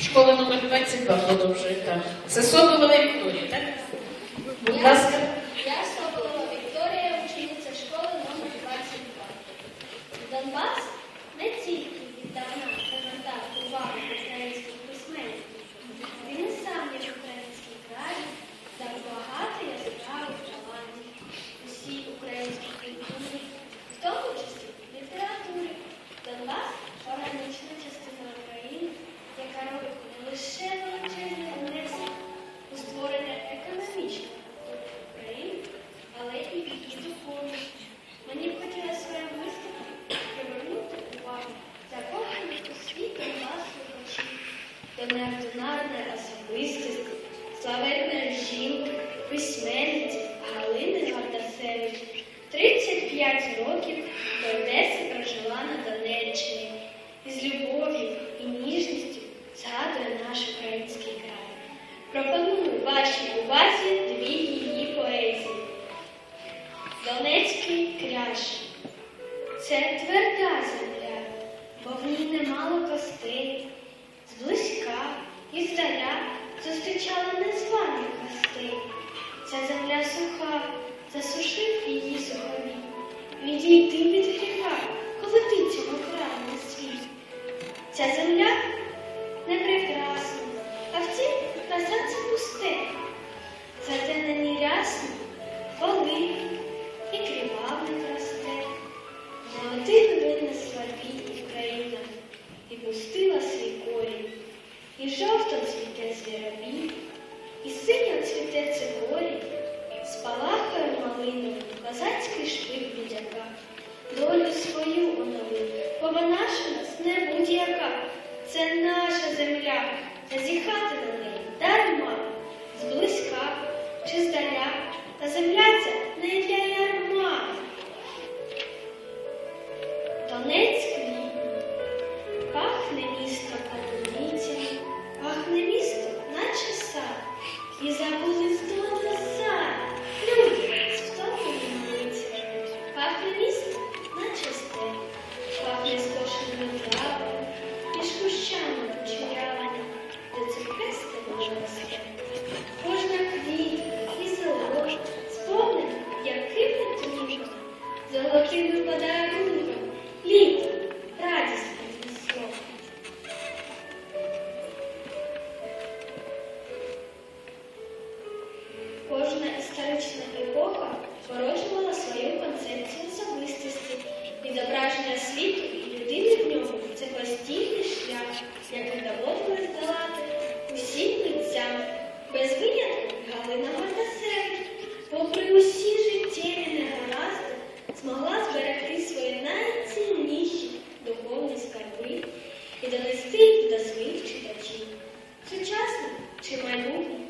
Школа номер 22 продовжує. Так. Це Соколова Вікторія, так? Будь ласка. Я Соколова Вікторія, учениця школи номер 22. Донбас до неординарної особистості, славетної жінки, письменниці Галини Гардасевич. 35 років до Одеси прожила на Донеччині і з любов'ю і ніжністю згадує наш український край. Пропоную вашій увазі дві її поезії. Донецький кряж. Це тверда земля, бо в ній немало костей. Відійди від гріха, коли ти цього на світ. Ця земля не прекрасна, а втім на серце пусте. Зате на ній рясно воли і кривавник росте. Не один винне слабі Україна і пустила свій корінь. І жовто цвіте звіробій, Долю свою оновив, бо вона ж у нас не будь-яка. Це наша земля, зазіхати на неї дарма, зблизька чи здаля, та земля ця не для ярма. Донець квітне, пахне місто католицями, пахне місто, наче сад, і забули золотим подарунком, літо, радість принесло. Кожна історична to my room.